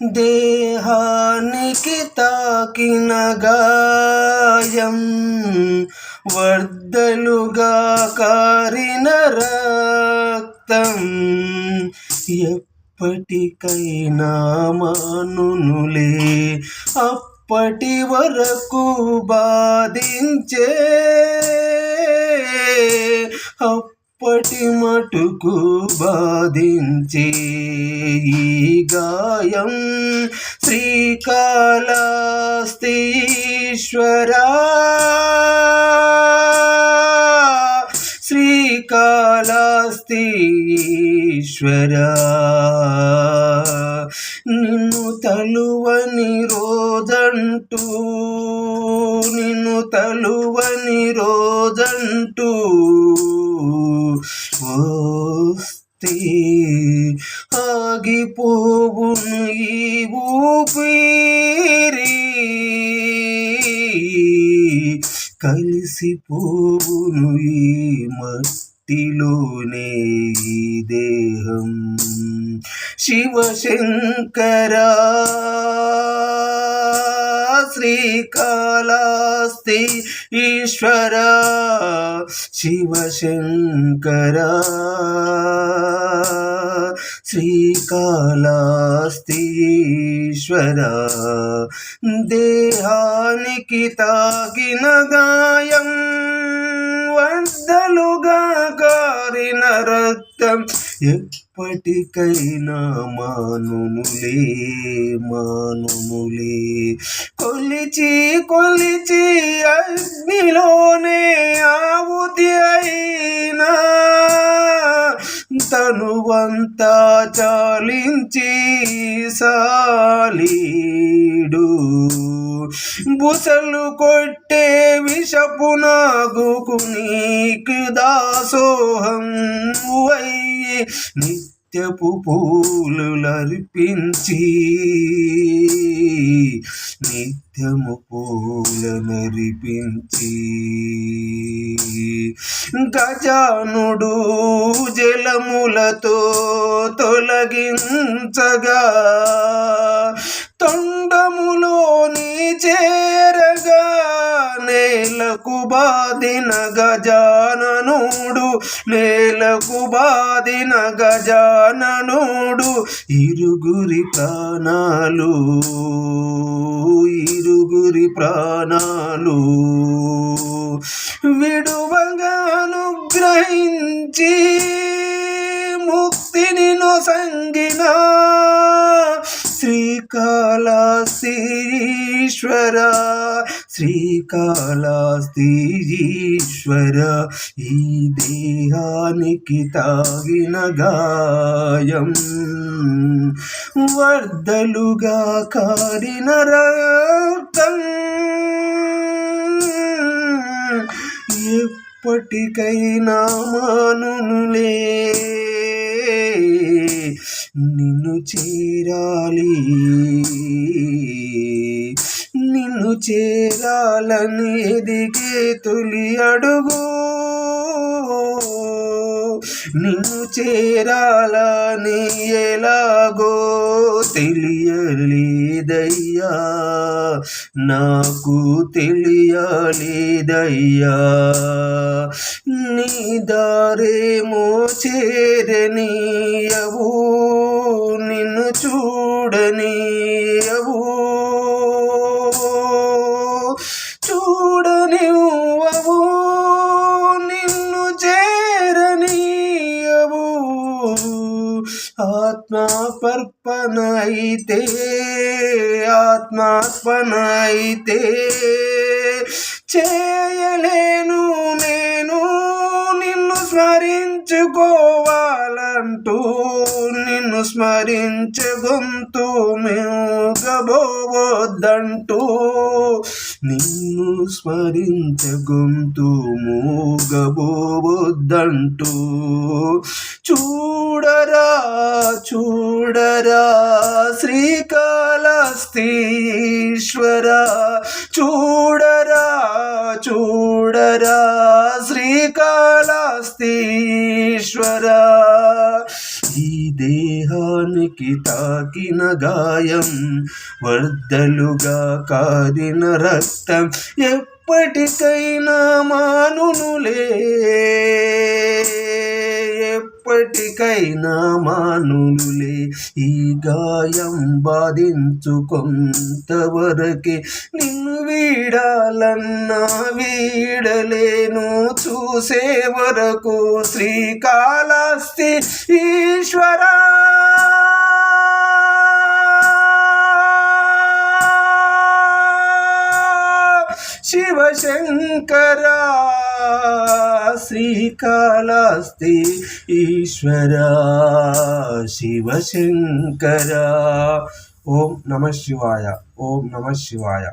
దేహానికి తాకిన గాయం వర్దలుగా కారిన రక్తం ఎప్పటికైనా మానునులే. అప్పటి వరకు బాధించే అప్పటి మటుకు బాధించే ఈ గాయం శ్రీకాళస్తీశ్వరా శ్రీకాళస్తీశ్వరా నిన్ను తలువని రోజంటూ నిన్ను తలువని రోజంటూ ఆగిపోవును ఈ ఊపిరి కలిసిపోవును ఈ మట్టిలోనే ఈ దేహం. శివశంకరా శ్రీకాళాస్తి ఈశ్వర శివశంకరా శ్రీకాళాస్తిశ్వర దేహానికి తాగిన గాయం వద్దలుగా కారిన రక్తం ఎప్పటికైనా మానుములే మానుములే. కొలిచి కొలిచి అగ్నిలోనే ఆవుతి అయినా తనువంతా చాలించి సాలీడు. బుసలు కొట్టే విషపు నాగుకు నీకు దాసోహం అయ్యి నిత్యపు పూలులర్పించి. నిత్యము పూలనరిపించి. గజానుడు జలములతో తొలగించగా తొండములోని చే నేలకు బాధిన గజాననుడు నేలకు బాధిన గజాననుడు ఇరుగురి ప్రాణాలు ఇరుగురి ప్రాణాలు. విడువగా అనుగ్రహించి ముక్తిని సంగినా శ్రీకాళాస్తీశ్వర శ్రీకాళాస్తీశ్వర ఈ దేహానికి తాగిన గాయం వర్దలుగా కారిన రక్తం ఎప్పటికైనా మానునులే. నిన్ను చేరాలి. నిన్ను చేరాలని ఎదిగే తొలి అడుగు. నిన్ను చేరాలని ఎలాగో తెలియలేదై నాకు తెలియలేదయ్యా. నీ దారేమో చేరనీయవు. ఆత్మార్పణ అయితే ఆత్మార్పణ అయితే చేయలేను నేను నిన్ను స్మరించుకోవాలంటూ నిన్ను స్మరించే గొంతు మూగబోవద్దంటూ. నిన్ను స్మరించే గొంతు మూగబోవద్దంటూ. చూడరా చూడరా శ్రీకాళస్తీశ్వర చూడరా చూడరా శ్రీకాళస్తీశ్వర ఈ దేహానికి తాకిన గాయం వర్ధలుగా కారిన రక్తం ఎప్పటికైనా మానునులే. ఎప్పటికైనా మానులే ఈ గాయం బాధించుకొంతవరకే నిన్ను వీడాలన్నా వీడలేను. చూసే వరకు శ్రీకాళహస్తి ఈశ్వరా. శివశంకర శ్రీకాళహస్తి ఈశ్వరా శివశంకరా. ఓం నమ శివాయ ఓం నమ శివాయ.